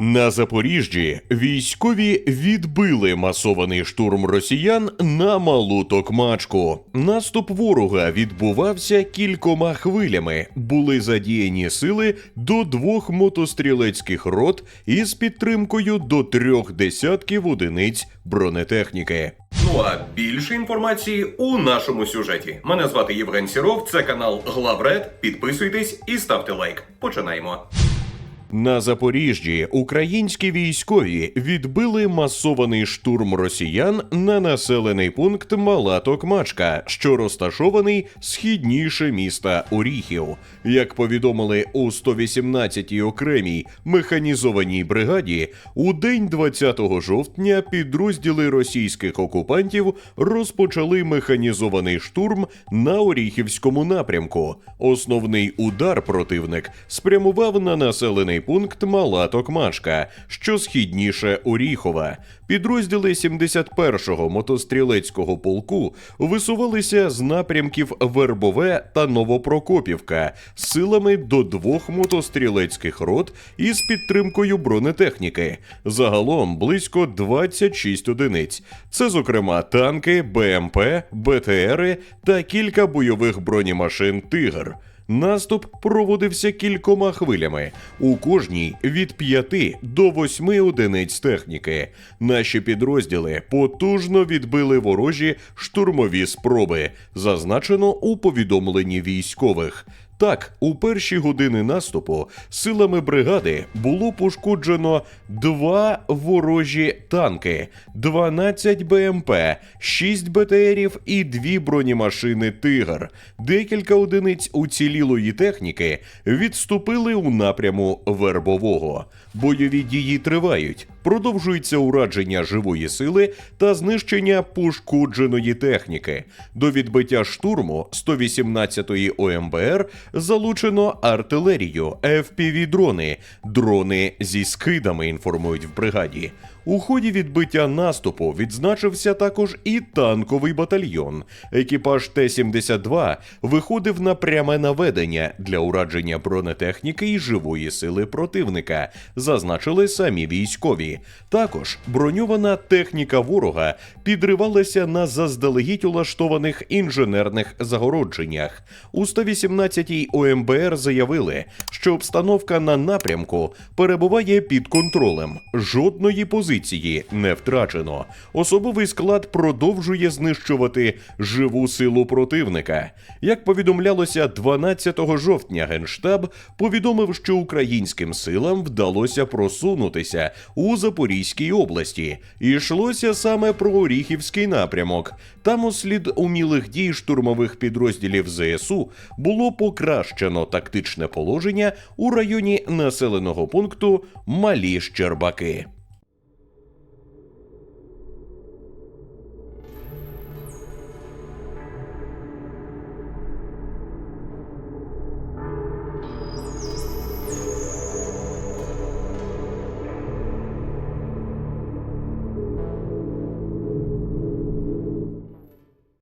На Запоріжжі військові відбили масований штурм росіян на малу Токмачку. Наступ ворога відбувався кількома хвилями. Були задіяні сили до двох мотострілецьких рот із підтримкою до трьох десятків одиниць бронетехніки. Ну а більше інформації у нашому сюжеті. Мене звати Євген Сіров. Це канал Главред. Підписуйтесь і ставте лайк. Починаємо. На Запоріжжі українські військові відбили масований штурм росіян на населений пункт Мала Токмачка, що розташований східніше міста Оріхів. Як повідомили у 118-й окремій механізованій бригаді, у день 20 жовтня підрозділи російських окупантів розпочали механізований штурм на Оріхівському напрямку. Основний удар противник спрямував на населений пункт Мала Токмачка, що східніше Оріхова. Підрозділи 71-го мотострілецького полку висувалися з напрямків Вербове та Новопрокопівка з силами до двох мотострілецьких рот із підтримкою бронетехніки. Загалом близько 26 одиниць. Це, зокрема, танки, БМП, БТРи та кілька бойових бронемашин Тигр. Наступ проводився кількома хвилями, у кожній від 5 до 8 одиниць техніки. Наші підрозділи потужно відбили ворожі штурмові спроби, зазначено у повідомленні військових. Так, у перші години наступу силами бригади було пошкоджено два ворожі танки, 12 БМП, 6 БТРів і дві бронемашини Тигр. Декілька одиниць уцілілої техніки відступили у напряму Вербового. Бойові дії тривають. Продовжується урадження живої сили та знищення пошкодженої техніки. До відбиття штурму 118-ї ОМБР залучено артилерію, FPV-дрони, дрони зі скидами, інформують в бригаді. У ході відбиття наступу відзначився також і танковий батальйон. Екіпаж Т-72 виходив на пряме наведення для урадження бронетехніки і живої сили противника, зазначили самі військові. Також броньована техніка ворога підривалася на заздалегідь улаштованих інженерних загородженнях. У 118-й ОМБР заявили, що обстановка на напрямку перебуває під контролем. Жодної позиції не втрачено. Особовий склад продовжує знищувати живу силу противника. Як повідомлялося 12 жовтня, генштаб повідомив, що українським силам вдалося просунутися у Запорізькій області. І йшлося саме про Оріхівський напрямок. Там, услід умілих дій штурмових підрозділів ЗСУ, було покращено тактичне положення у районі населеного пункту Малі Щербаки.